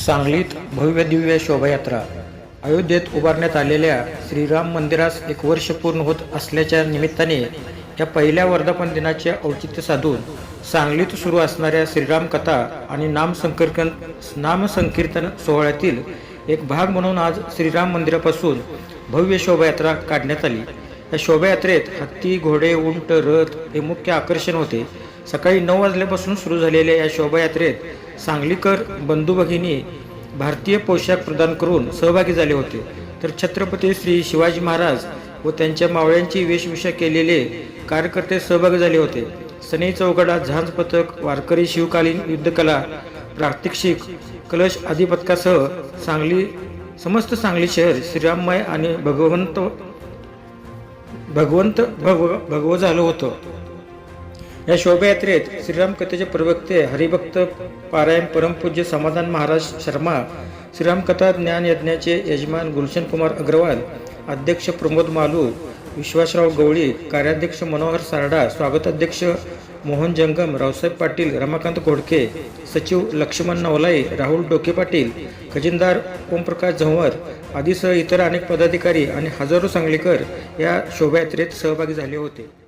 सांगलीत भव्य दिव्य शोभायात्रा अयोध्येत उभारण्यात आलेल्या श्रीराम मंदिरास एक वर्ष पूर्ण होत असल्याच्या निमित्ताने या पहिल्या वर्धापन दिनाचे औचित्य साधून सांगलीत सुरू असणाऱ्या श्रीराम कथा आणि नामसंकीर्तन नामसंकीर्तन सोहळ्यातील एक भाग म्हणून आज श्रीराम मंदिरापासून भव्य शोभायात्रा काढण्यात आली. या शोभायात्रेत हत्ती घोडे उंट रथ हे मुख्य आकर्षण होते. सकाळी नऊ वाजल्यापासून सुरू झालेल्या या शोभायात्रेत सांगलीकर बंधू भगिनी भारतीय पोशाख प्रदान करून सहभागी झाले होते. तर छत्रपती श्री शिवाजी महाराज व त्यांच्या मावळ्यांची वेशभूषा केलेले कार्यकर्ते सहभागी झाले होते. सनई चौघडा झांज पथक वारकरी शिवकालीन युद्धकला प्रात्यक्षिक कलश आदी पथकासह सांगली समस्त सांगली शहर श्रीराममय आणि भगवंत भगवंत भगव भगव झालं होतं. या शोभायात्रेत श्रीराम कथेचे प्रवक्ते हरिभक्त पारायण परमपूज्य समाधान महाराज शर्मा श्रीराम कथा ज्ञान यज्ञाचे यजमान गुलशन कुमार अग्रवाल अध्यक्ष प्रमोद मालू विश्वासराव गवळी कार्याध्यक्ष मनोहर सारडा स्वागताध्यक्ष मोहन जंगम रावसाहेब पाटील रमाकांत घोडके सचिव लक्ष्मण नवलाई राहुल डोके पाटील खजिनदार ओमप्रकाश झंवर आदीसह इतर अनेक पदाधिकारी आणि हजारो सांगलीकर या शोभायात्रेत सहभागी झाले होते.